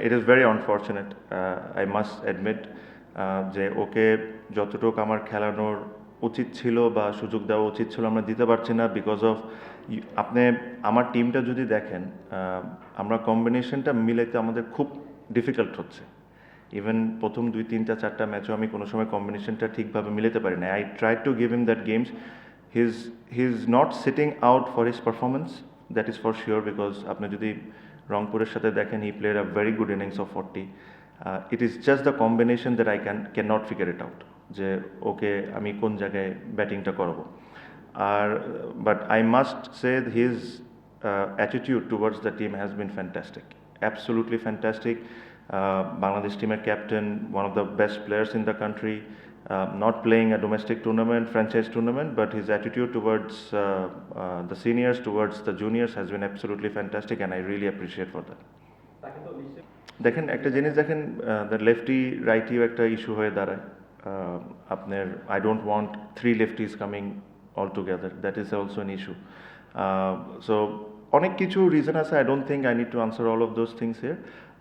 It is very unfortunate I must admit যে okay যতটুকু আমার খেলানোর উচিত ছিল বা সুযোগ দেওয়া উচিত ছিল আমরা দিতে পারছি না বিকজ অফ আপনি আমার টিমটা যদি দেখেন আহ, আমরা কম্বিনেশনটা মিলাইতে আমাদের খুব ডিফিকাল্ট হচ্ছে। ইভেন প্রথম দুই তিনটা চারটা ম্যাচও আমি কোনো সময় কম্বিনেশনটা ঠিকভাবে মিলাতে পারি না I try to give him that games his he is not sitting out for his performance that is for sure because আপনি যদি রংপুরের সাথে দেখেন he player a very good innings of forty it is just the combination that I can can not figure it out যে okay আমি কোন জায়গায় ব্যাটিংটা করব। আর but I must say his attitude towards the team has been fantastic absolutely fantastic Bangladesh টিমের captain one of the best players in the country not playing a domestic tournament, franchise tournament, but his attitude towards uh, uh, the seniors, towards the juniors has been absolutely fantastic, and I really appreciate for that. দেখেন একটা জিনিস দেখেন the lefty রাইটিও একটা issue হয়ে দাঁড়ায় আপনার I don't want three lefties coming all together that is also an issue so অনেক কিছু রিজন আছে I don't think I need to answer all of those things here